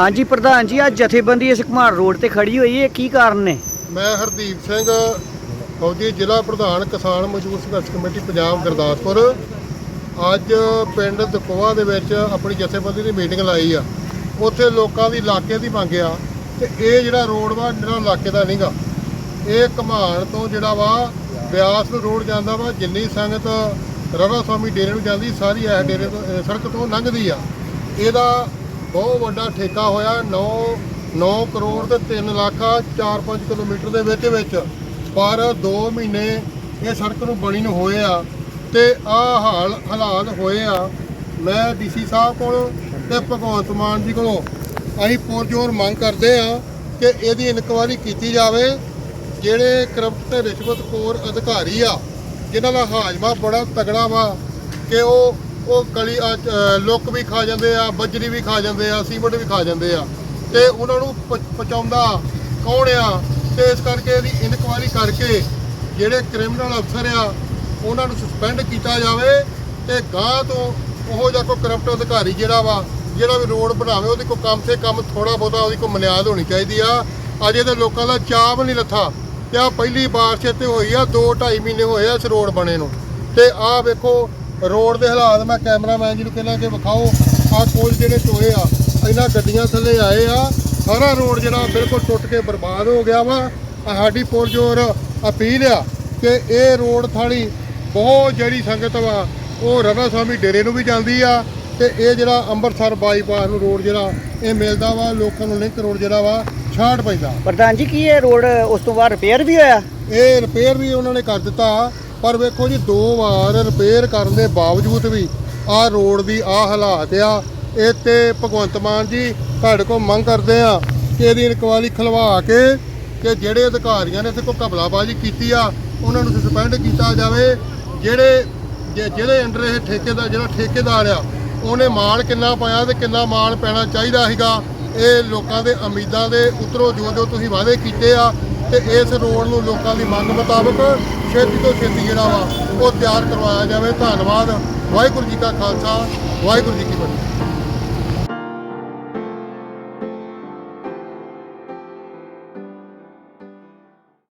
ਹਾਂਜੀ, ਪ੍ਰਧਾਨ ਜੀ ਅੱਜ ਜਥੇਬੰਦੀ ਇਸ ਘਮਾਰ ਰੋਡ ਤੇ ਖੜੀ ਹੋਈ ਹੈ ਕੀ ਕਾਰਨ ਨੇ? ਮੈਂ ਹਰਦੀਪ ਸਿੰਘ, ਫੌਜੀ ਜ਼ਿਲ੍ਹਾ ਪ੍ਰਧਾਨ ਕਿਸਾਨ ਮਜ਼ਦੂਰ ਸੰਘਰਸ਼ ਕਮੇਟੀ, ਪੰਜਾਬ, ਗੁਰਦਾਸਪੁਰ। ਅੱਜ ਪਿੰਡ ਦਕੋਆ ਦੇ ਵਿੱਚ ਆਪਣੀ ਜਥੇਬੰਦੀ ਦੀ ਮੀਟਿੰਗ ਲਾਈ ਆ। ਉੱਥੇ ਲੋਕਾਂ ਦੀ ਇਲਾਕੇ ਦੀ ਮੰਗ ਆ ਤੇ ਇਹ ਜਿਹੜਾ ਰੋਡ ਵਾ ਜਿਹੜਾ ਇਲਾਕੇ ਦਾ ਨਹੀਂਗਾ। ਇਹ ਘਮਾਣ ਤੋਂ ਜਿਹੜਾ ਵਾ, ਬਿਆਸ ਨੂੰ ਰੋਡ ਜਾਂਦਾ ਵਾ, ਜਿੰਨੀ ਸੰਗਤ ਰਵਾ ਸਵਾਮੀ ਡੇਰੇ ਨੂੰ ਜਾਂਦੀ, ਸਾਰੀ ਇਹ ਡੇਰੇ ਤੋਂ ਸੜਕ ਤੋਂ ਲੰਘਦੀ ਆ। ਇਹਦਾ ਬਹੁਤ ਵੱਡਾ ਠੇਕਾ ਹੋਇਆ 9 9 ਕਰੋੜ ਤੇ 3 ਲੱਖ 4-5 ਕਿਲੋਮੀਟਰ ਦੇ ਵਿੱਚ ਵਿੱਚ। ਪਰ 2 ਮਹੀਨੇ ਇਹ ਸੜਕ ਨੂੰ ਬਣੀ ਨੂੰ ਹੋਏ ਆ ਤੇ ਆ ਹਾਲ ਹਾਲਾਤ ਹੋਏ ਆ। ਮੈਂ ਡੀਸੀ ਸਾਹਿਬ ਕੋਲ ਤੇ ਭਗਵੰਤ ਮਾਨ ਜੀ ਕੋਲੋਂ ਅਸੀਂ ਪੁਰਜੋਰ ਮੰਗ ਕਰਦੇ ਆ ਕਿ ਇਹਦੀ ਇਨਕੁਆਇਰੀ ਕੀਤੀ ਜਾਵੇ। ਜਿਹੜੇ ਕਰਪਟ ਤੇ ਰਿਸ਼ਵਤਖੋਰ ਅਧਿਕਾਰੀ ਆ, ਜਿਨ੍ਹਾਂ ਦਾ ਹਾਜਮਾ ਬੜਾ ਤਗੜਾ ਵਾ ਕਿ ਉਹ ਉਹ ਕਲੀ ਲੁੱਕ ਵੀ ਖਾ ਜਾਂਦੇ ਆ, ਬੱਜਰੀ ਵੀ ਖਾ ਜਾਂਦੇ ਆ, ਸੀਮਟ ਵੀ ਖਾ ਜਾਂਦੇ ਆ। ਤੇ ਉਹਨਾਂ ਨੂੰ ਪ- ਪਹੁੰਚਾਉਂਦਾ ਕੌਣ ਆ? ਤੇ ਇਸ ਕਰਕੇ ਇਹਦੀ ਇਨਕੁਆਇਰੀ ਕਰਕੇ ਜਿਹੜੇ ਕ੍ਰਿਮੀਨਲ ਅਫਸਰ ਆ, ਉਹਨਾਂ ਨੂੰ ਸਸਪੈਂਡ ਕੀਤਾ ਜਾਵੇ ਤੇ ਗਾਂ ਤੋਂ ਉਹੋ ਜਿਹਾ ਕੋਈ ਕਰਪਟ ਅਧਿਕਾਰੀ ਜਿਹੜਾ ਵਾ, ਜਿਹੜਾ ਵੀ ਰੋਡ ਬਣਾਵੇ, ਉਹਦੇ ਕੋਈ ਕੰਮ ਸੇ ਕੰਮ ਥੋੜਾ ਬਹੁਤਾ ਉਹਦੀ ਕੋਈ ਮਨਿਆਦ ਹੋਣੀ ਚਾਹੀਦੀ ਆ। ਅਜੇ ਤੇ ਲੋਕਾਂ ਦਾ ਚਾਹ ਨਹੀਂ ਲੱਥਾ। ਤੇ ਆ ਪਹਿਲੀ ਬਾਰਿਸ਼ ਇੱਥੇ ਹੋਈ ਆ 2 2.5 ਮਹੀਨੇ ਹੋਏ ਆ ਇਸ ਰੋਡ ਬਣੇ ਨੂੰ। ਤੇ ਆਹ ਵੇਖੋ ਰੋਡ ਦੇ ਹਾਲਾਤ ਮੈਂ ਕੈਮਰਾਮੈਨ ਜੀ ਨੂੰ ਕਹਿੰਦਾ ਕਿ ਵਿਖਾਓ ਆਹ ਕੋਲ ਜਿਹੜੇ ਟੋਏ ਆ ਇਹਨਾਂ ਗੱਡੀਆਂ ਥੱਲੇ ਆਏ ਆ ਸਾਰਾ ਰੋਡ ਜਿਹੜਾ ਬਿਲਕੁਲ ਟੁੱਟ ਕੇ ਬਰਬਾਦ ਹੋ ਗਿਆ ਵਾ। ਸਾਡੀ ਪੁਰਜੋਰ ਅਪੀਲ ਆ ਕਿ ਇਹ ਰੋਡ ਥਾਲੀ ਬਹੁਤ ਜਿਹੜੀ ਸੰਗਤ ਵਾ ਉਹ ਰਵਾ ਸਵਾਮੀ ਡੇਰੇ ਨੂੰ ਵੀ ਜਾਂਦੀ ਆ ਤੇ ਇਹ ਜਿਹੜਾ ਅੰਮ੍ਰਿਤਸਰ ਬਾਈਪਾਸ ਨੂੰ ਰੋਡ ਜਿਹੜਾ ਇਹ ਮਿਲਦਾ ਵਾ ਲੋਕਾਂ ਨੂੰ ਲਿੰਕ ਰੋਡ ਜਿਹੜਾ ਵਾ ਛਾੜ ਪੈਂਦਾ। ਪ੍ਰਧਾਨ ਜੀ ਕੀ ਇਹ ਰੋਡ ਉਸ ਤੋਂ ਬਾਅਦ ਰਿਪੇਅਰ ਵੀ ਹੋਇਆ? ਇਹ ਰਿਪੇਅਰ ਵੀ ਉਹਨਾਂ ਨੇ ਕਰ ਦਿੱਤਾ। ਪਰ ਵੇਖੋ ਜੀ, ਦੋ ਵਾਰ ਰਿਪੇਅਰ ਕਰਨ ਦੇ ਬਾਵਜੂਦ ਵੀ ਆਹ ਰੋਡ ਦੀ ਆਹ ਹਾਲਾਤ ਆ। ਇਹ ਤੇ ਭਗਵੰਤ ਮਾਨ ਜੀ ਤੁਹਾਡੇ ਕੋਲ ਮੰਗ ਕਰਦੇ ਆ ਕਿ ਇਹਦੀ ਇਨਕੁਆਇਰੀ ਖਲਵਾ ਕੇ ਕਿ ਜਿਹੜੇ ਅਧਿਕਾਰੀਆਂ ਨੇ ਇੱਥੇ ਕੋਈ ਘਪਲਾਬਾਜ਼ੀ ਕੀਤੀ ਆ, ਉਹਨਾਂ ਨੂੰ ਸਸਪੈਂਡ ਕੀਤਾ ਜਾਵੇ। ਜਿਹੜੇ ਜੇ- ਜਿਹਦੇ ਅੰਡਰ ਇਹ ਠੇਕੇਦਾਰ, ਜਿਹੜਾ ਠੇਕੇਦਾਰ ਆ, ਉਹਨੇ ਮਾਲ ਕਿੰਨਾ ਪਾਇਆ ਤੇ ਕਿੰਨਾ ਮਾਲ ਪੈਣਾ ਚਾਹੀਦਾ ਸੀਗਾ, ਇਹ ਲੋਕਾਂ ਦੇ ਉਮੀਦਾਂ ਦੇ ਉਤਰੋ ਜੋ ਜੋ ਤੁਸੀਂ ਵਾਅਦੇ ਕੀਤੇ ਆ ਤੇ ਇਸ ਰੋਡ ਨੂੰ ਲੋਕਾਂ ਦੀ ਮੰਗ ਮੁਤਾਬਕ ਛੇਤੀ ਤੋਂ ਛੇਤੀ ਜਿਹੜਾ ਵਾ ਉਹ ਤਿਆਰ ਕਰਵਾਇਆ ਜਾਵੇ। ਧੰਨਵਾਦ। ਵਾਹਿਗੁਰੂ ਜੀ ਕਾ ਖਾਲਸਾ, ਵਾਹਿਗੁਰੂ ਜੀ ਕੀ ਫਤਿਹ।